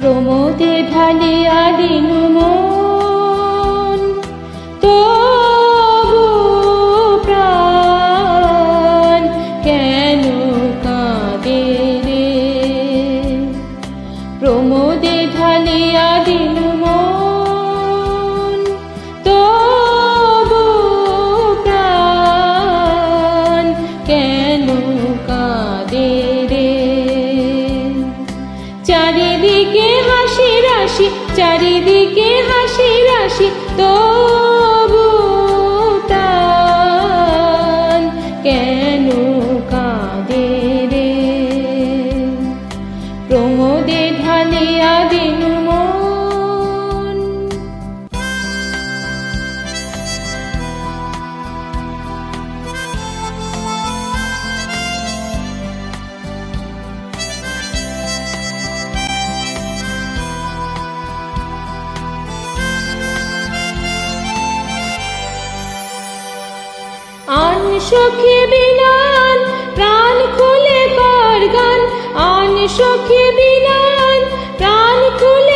প্রমোদে ঢালিয়া দিনু মন তবু প্রাণ কেন কাঁদে রে? প্রমোদে ঢালিয়া চারিদিকে হাসি রাশি তবু তান কেন কাঁদে রে? প্রমোদে ঢালিয়া দিনু সখী বিনান প্রাণ খুলে কর গান। আন সখী বিনান প্রাণ খুলে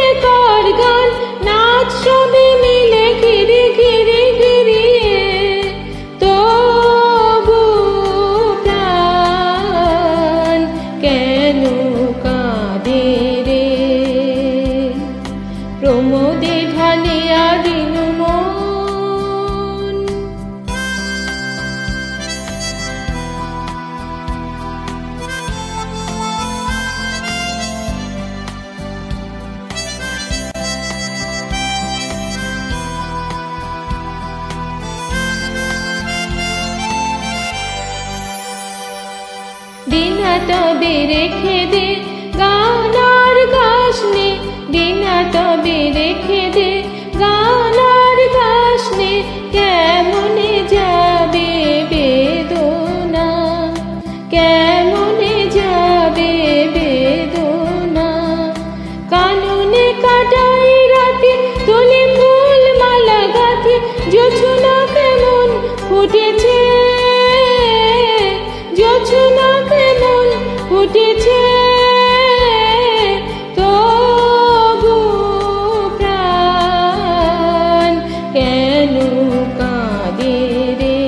দিনা তবে রেখে দে গানার গাছ কাঁদে রে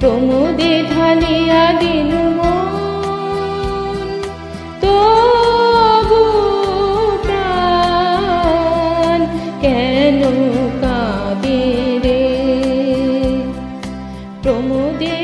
প্রমোদে ঢালিয়া দিন তবু কেন রে